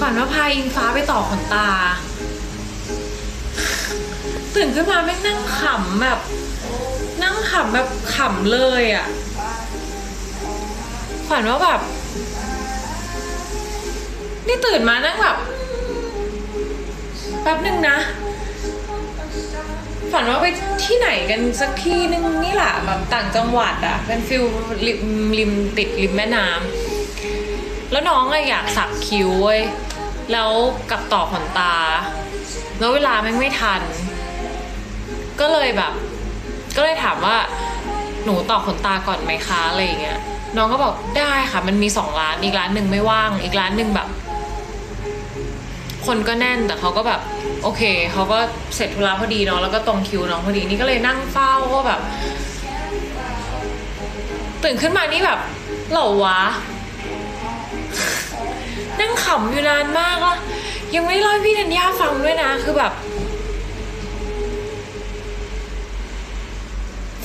ฝันว่าพาอิงฟ้าไปต่อขนตา ตื่นขึ้นมาแม่นั่งขำแบบ นั่งขำแบบขำเลยอะ่ะ ฝันว่าแบบ นี่ตื่นมานั่งแบบแป๊บหนึ่งนะ ฝันว่าไปที่ไหนกันสักที่นึงนี่แหละแบบต่างจังหวัดอะเป็นฟิลริมริมติดริมแม่น้ำ แล้วน้องอะอยากสักคิ้วเว้ยแล้วกับต่อขนตา แล้วเวลาแม่ไม่ทัน ก็เลยแบบ ก็เลยถามว่าหนูต่อขนตาก่อนไหมคะอะไรอย่างเงี้ยน้องก็บอกได้ค่ะ มันมีสองร้านอีกร้านหนึ่งไม่ว่าง อีกร้านหนึ่งแบบ คนก็แน่นแต่เขาก็แบบ โอเคเขาก็เสร็จธุระพอดีเนาะแล้วก็ตรงคิวน้องพอดีนี่ก็เลยนั่งเฝ้าก็แบบ ตื่นขึ้นมานี่แบบเหล่าวะำอยู่นานมากแล้วยังไม่เล่าให้พี่ธัญญาฟังด้วยนะ คือแบบ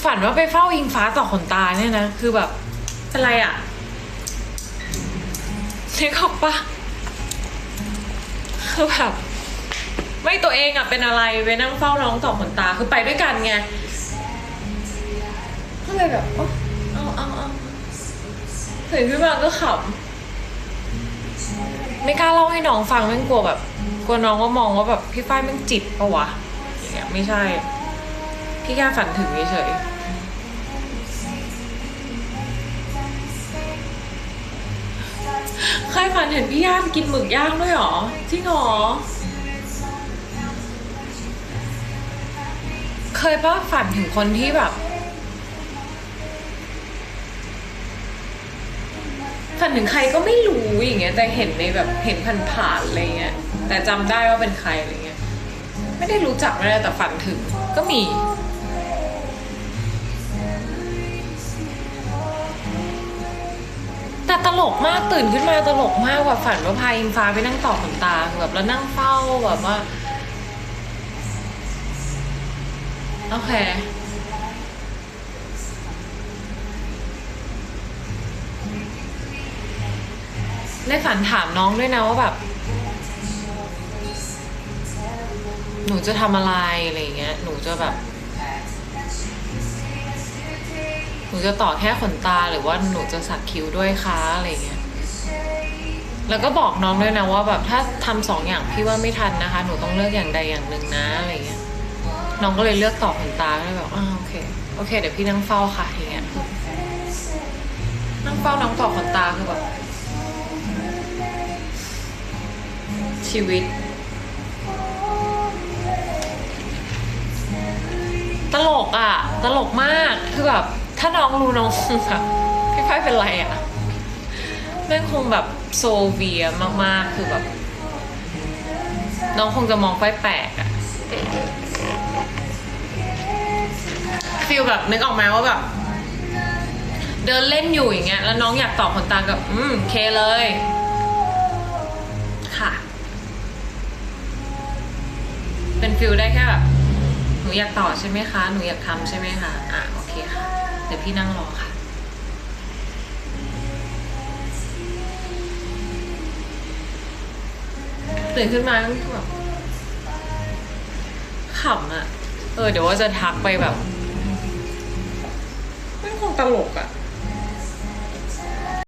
ฝันว่าไปเฝ้าอิงฟ้าต่อขนตาเนี่ยนะ คือแบบเป็นไรอะนึกออกปะคือแบบ ไม่ตัวเองอะเป็นอะไรไปนั่งเฝ้าน้องต่อขนตา คือไปด้วยกันไงก็เลยแบบโอ๊ะเอาเอาเอาตื่นขึ้นมาก็ขำ ไม่กล้าเล่าให้น้องฟังแม่งกลัวแบบ กลัวน้องก็มองว่าแบบพี่ฝ้ายแม่งจิตปะวะอย่างเงี้ยไม่ใช่ พี่แค่ฝันถึงเฉยเคยฝันเห็นพี่ย่านกินหมึกย่างด้วยหรอจริงหรอ เคยปะฝันถึงคนที่แบบ ฝันถึงใครก็ไม่รู้อย่างเงี้ยแต่เห็นในแบบเห็นผ่านๆอะไรเงี้ยแต่จำได้ว่าเป็นใครอะไรเงี้ยไม่ได้รู้จักไม่ได้แต่ฝันถึงก็มีแต่ตลกมากตื่นขึ้นมาตลกมากแบบฝันว่าพาอิงฟ้าไปนั่งต่อขนตาคือแบบแล้วนั่งเฝ้าแบบว่า โอเค ในฝันถามน้องด้วยนะว่าแบบ หนูจะทำอะไรอะไรเงี้ย หนูจะแบบ หนูจะต่อแค่ขนตาหรือว่าหนูจะสักคิ้วด้วยคะอะไรเงี้ย แล้วก็บอกน้องด้วยนะว่าแบบถ้าทำสองอย่างพี่ว่าไม่ทันนะคะ หนูต้องเลือกอย่างใดอย่างหนึ่งนะอะไรเงี้ย น้องก็เลยเลือกต่อขนตาก็เลยแบบอ่าโอเค โอเค เดี๋ยวพี่นั่งเฝ้าค่ะอย่างเงี้ยนั่งเฝ้าน้องต่อขนตา ชีวิต ตลกอะ ตลกมากคือแบบ ถ้าน้องรู้น้องคงแบบพี่ฝ้ายเป็นไรอะแม่งคงแบบโซเวียมากๆ คือแบบ น้องคงจะมองไฟแปลกอะฟีลแบบนึกออกไหมว่าแบบ เดินเล่นอยู่อย่างเงี้ย แล้วน้องอยากต่อขนตากับ อืมเคเลย ค่ะ เป็นฟิลได้แค่แบบหนูอยากต่อใช่ไหมคะ หนูอยากทำใช่ไหมคะอะโอเคค่ะ เดี๋ยวพี่นั่งรอค่ะตื่นขึ้นมาก็แบบขำอะเออ เดี๋ยวว่าจะทักไปแบบไม่คงตลกอะ